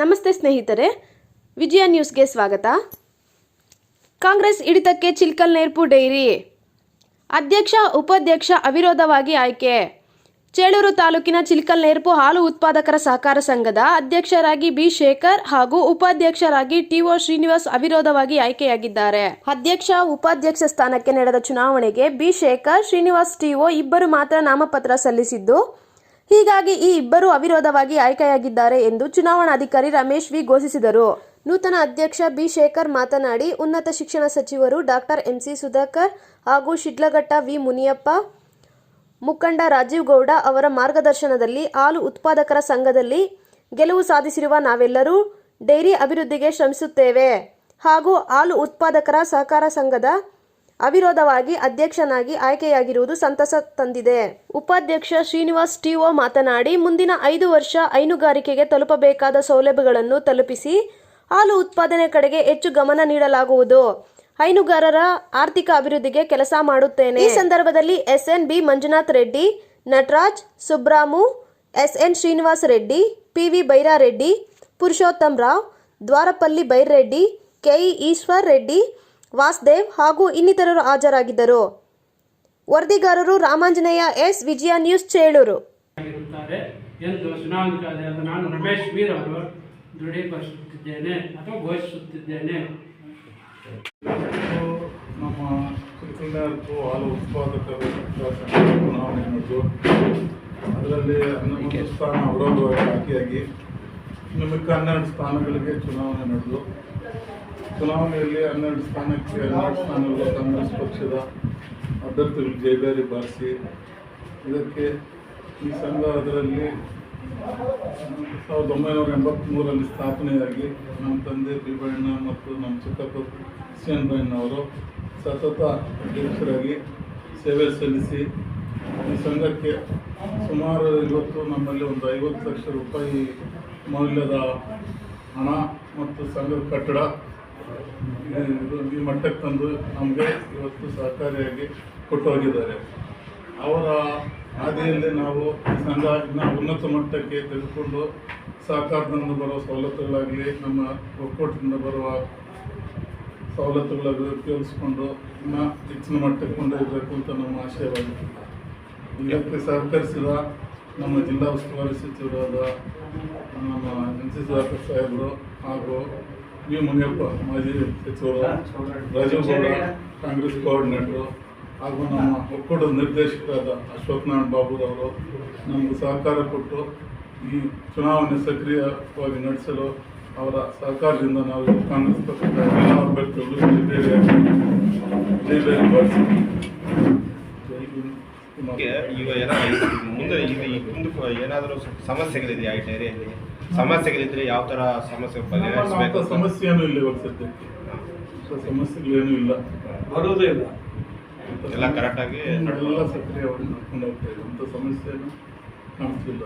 ನಮಸ್ತೆ ಸ್ನೇಹಿತರೆ, ವಿಜಯ ನ್ಯೂಸ್ಗೆ ಸ್ವಾಗತ. ಕಾಂಗ್ರೆಸ್ ಹಿಡಿತಕ್ಕೆ ಚಿಲ್ಕಲ್ ನೇರ್ಪು ಡೈರಿ. ಅಧ್ಯಕ್ಷ, ಉಪಾಧ್ಯಕ್ಷ ಅವಿರೋಧವಾಗಿ ಆಯ್ಕೆ. ಚೇಳೂರು ತಾಲೂಕಿನ ಚಿಲ್ಕಲ್ ನೇರ್ಪು ಹಾಲು ಉತ್ಪಾದಕರ ಸಹಕಾರ ಸಂಘದ ಅಧ್ಯಕ್ಷರಾಗಿ ಬಿ. ಶೇಖರ್ ಹಾಗೂ ಉಪಾಧ್ಯಕ್ಷರಾಗಿ ಟಿಒ ಶ್ರೀನಿವಾಸ್ ಅವಿರೋಧವಾಗಿ ಆಯ್ಕೆಯಾಗಿದ್ದಾರೆ. ಅಧ್ಯಕ್ಷ, ಉಪಾಧ್ಯಕ್ಷ ಸ್ಥಾನಕ್ಕೆ ನಡೆದ ಚುನಾವಣೆಗೆ ಬಿ. ಶೇಖರ್, ಶ್ರೀನಿವಾಸ್ ಟಿಒ ಇಬ್ಬರು ಮಾತ್ರ ನಾಮಪತ್ರ ಸಲ್ಲಿಸಿದ್ದು ಹೀಗಾಗಿ ಈ ಇಬ್ಬರು ಅವಿರೋಧವಾಗಿ ಆಯ್ಕೆಯಾಗಿದ್ದಾರೆ ಎಂದು ಚುನಾವಣಾಧಿಕಾರಿ ರಮೇಶ್ ವಿ ಘೋಷಿಸಿದರು. ನೂತನ ಅಧ್ಯಕ್ಷ ಬಿ ಶೇಖರ್ ಮಾತನಾಡಿ, ಉನ್ನತ ಶಿಕ್ಷಣ ಸಚಿವರು ಡಾಕ್ಟರ್ ಎಂಸಿ ಸುಧಾಕರ್ ಹಾಗೂ ಶಿಡ್ಲಘಟ್ಟ ವಿ ಮುನಿಯಪ್ಪ, ಮುಖಂಡ ರಾಜೀವ್ ಗೌಡ ಅವರ ಮಾರ್ಗದರ್ಶನದಲ್ಲಿ ಹಾಲು ಉತ್ಪಾದಕರ ಸಂಘದಲ್ಲಿ ಗೆಲುವು ಸಾಧಿಸಿರುವ ನಾವೆಲ್ಲರೂ ಡೈರಿ ಅಭಿವೃದ್ಧಿಗೆ ಶ್ರಮಿಸುತ್ತೇವೆ ಹಾಗೂ ಹಾಲು ಉತ್ಪಾದಕರ ಸಹಕಾರ ಸಂಘದ ಅವಿರೋಧವಾಗಿ ಅಧ್ಯಕ್ಷನಾಗಿ ಆಯ್ಕೆಯಾಗಿರುವುದು ಸಂತಸ ತಂದಿದೆ. ಉಪಾಧ್ಯಕ್ಷ ಶ್ರೀನಿವಾಸ್ ಟಿಒ ಮಾತನಾಡಿ, ಮುಂದಿನ ಐದು ವರ್ಷ ಹೈನುಗಾರಿಕೆಗೆ ತಲುಪಬೇಕಾದ ಸೌಲಭ್ಯಗಳನ್ನು ತಲುಪಿಸಿ ಹಾಲು ಉತ್ಪಾದನೆ ಕಡೆಗೆ ಹೆಚ್ಚು ಗಮನ ನೀಡಲಾಗುವುದು. ಹೈನುಗಾರರ ಆರ್ಥಿಕ ಅಭಿವೃದ್ಧಿಗೆ ಕೆಲಸ ಮಾಡುತ್ತೇನೆ. ಈ ಸಂದರ್ಭದಲ್ಲಿ SN B. Manjunath Reddy, Nataraj Subramu, SN Srinivas Reddy, PV Byrareddy, Purushottam Rao, Dwarapalli Byrreddy, KE Eshwar Reddy Vasudev ಹಾಗೂ ಇನ್ನಿತರರು ಹಾಜರಾಗಿದ್ದರು. ವರದಿಗಾರರು ರಾಮಾಂಜನೇಯ ಎಸ್. ವಿಜಯ ನ್ಯೂಸ್ ಚೇಳೂರು. ಎಂದು ಚುನಾವಣಾಧಿಕಾರಿಯಾದ ನಾನು ರಮೇಶ್ ವೀರ್ ಅವರು ದೃಢೀಕರಿಸುತ್ತಿದ್ದೇನೆ ಅಥವಾ ಘೋಷಿಸುತ್ತಿದ್ದೇನೆ. ನಮ್ಮ ಚಿಕ್ಕಲ್ಲಾರ್ಪು ಹಾಲು ಉತ್ಪಾದಕರು ಚುನಾವಣೆ ನಡೆದು ಅದರಲ್ಲಿ ಹನ್ನೊಂದು ಸ್ಥಾನ ಅವರೋಧವಾಗಿ ಆಯ್ಕೆಯಾಗಿ ಮಿಕ್ಕ ಹನ್ನೆರಡು ಸ್ಥಾನಗಳಿಗೆ ಚುನಾವಣೆ ನಡೆದು, ಚುನಾವಣೆಯಲ್ಲಿ ಹನ್ನೆರಡು ಸ್ಥಾನಕ್ಕೆ ಹನ್ನೆರಡು ಸ್ಥಾನಗಳು ಕಾಂಗ್ರೆಸ್ ಪಕ್ಷದ ಅಭ್ಯರ್ಥಿಗಳು ಜೈಬೇರಿ ಬಾರಿಸಿ, ಇದಕ್ಕೆ ಈ ಸಂಘ ಅದರಲ್ಲಿ ಸಾವಿರದ ಒಂಬೈನೂರ ಎಂಬತ್ತ್ಮೂರಲ್ಲಿ ಸ್ಥಾಪನೆಯಾಗಿ ನಮ್ಮ ತಂದೆ ಬಿಬಣ್ಣ ಮತ್ತು ನಮ್ಮ ಚಿಕ್ಕಪ್ಪ ಕ್ರಿಶ್ಚಿಯನ್ ಬಣ್ಣವರು ಸತತ ಅಧ್ಯಕ್ಷರಾಗಿ ಸೇವೆ ಸಲ್ಲಿಸಿ, ಈ ಸಂಘಕ್ಕೆ ಸುಮಾರು ಇವತ್ತು ನಮ್ಮಲ್ಲಿ ಒಂದು ಐವತ್ತು ಲಕ್ಷ ರೂಪಾಯಿ ಮೌಲ್ಯದ ಹಣ ಮತ್ತು ಸಂಘದ ಕಟ್ಟಡ ಈ ಮಟ್ಟಕ್ಕೆ ತಂದು ನಮಗೆ ಇವತ್ತು ಸಹಕಾರಿಯಾಗಿ ಕೊಟ್ಟು ಹೋಗಿದ್ದಾರೆ. ಅವರ ಹಾದಿಯಲ್ಲಿ ನಾವು ಸಂಘ ಉನ್ನತ ಮಟ್ಟಕ್ಕೆ ತೆಗೆದುಕೊಂಡು ಸಹಕಾರದಿಂದ ಬರುವ ಸವಲತ್ತುಗಳಾಗಲಿ, ನಮ್ಮ ಒಕ್ಕೂಟದಿಂದ ಬರುವ ಸವಲತ್ತುಗಳಾಗಲಿ ಉಪಯೋಗಿಸ್ಕೊಂಡು ಇನ್ನೂ ಹೆಚ್ಚಿನ ಮಟ್ಟಕ್ಕೆ ಕೊಂಡೊಯ್ಯಬೇಕು ಅಂತ ನಮ್ಮ ಆಶಯವಾಗಿದೆ. ಇದಕ್ಕೆ ಸಹಕರಿಸಿದ ನಮ್ಮ ಜಿಲ್ಲಾ ಉಸ್ತುವಾರಿ ಸಚಿವರಾದ ನಮ್ಮ ಎನ್ ಸಿ ಸುಧಾಕರ್ ಸಾಹೇಬರು ಹಾಗೂ ವಿ ಮುನಿಯಪ್ಪ ಮಾಜಿ ಸಚಿವರು ರಾಜೀವ್ ಗೌಡ ಕಾಂಗ್ರೆಸ್ ಕೋಆರ್ಡಿನೇಟರು ಹಾಗೂ ನಮ್ಮ ಒಕ್ಕೂಟದ ನಿರ್ದೇಶಕರಾದ ಅಶ್ವಥ್ ನಾರಾಯಣ ಬಾಬುರವರು ನಮಗೆ ಸಹಕಾರ ಕೊಟ್ಟು ಈ ಚುನಾವಣೆ ಸಕ್ರಿಯವಾಗಿ ನಡೆಸಲು ಅವರ ಸಹಕಾರದಿಂದ ನಾವು ಕಾಂಗ್ರೆಸ್ ಪಕ್ಷದ ಎಲ್ಲ ಅಭ್ಯರ್ಥಿಗಳು ಜೈ ಈಗ ಏನಾದರೂ ಮುಂದೆ ಈಗ ಈ ಮುಂದಕ್ಕೆ ಏನಾದರೂ ಸಮಸ್ಯೆಗಳಿದೆಯಾ ಈ ಡೈರಿಯಲ್ಲಿ ಸಮಸ್ಯೆಗಳಿದ್ರೆ ಯಾವ ಥರ ಸಮಸ್ಯೆ ಬಗೆಹರಿಸಬೇಕು ಸಮಸ್ಯೆ ಏನೂ ಇಲ್ಲ ಇವಾಗ ಸದ್ಯಕ್ಕೆ. ಸಮಸ್ಯೆಗಳೇನೂ ಇಲ್ಲ. ಬರೋದೇ ಇಲ್ಲ. ಎಲ್ಲ ಕರೆಕ್ಟಾಗಿ ಎಲ್ಲ ಸಕ್ರಿಯವಾಗಿ ನಡ್ಕೊಂಡು ಹೋಗ್ತಾ ಇದೆ ಅಂಥ ಸಮಸ್ಯೆನೂ ಕಾಣಿಸ್ತಿಲ್ಲ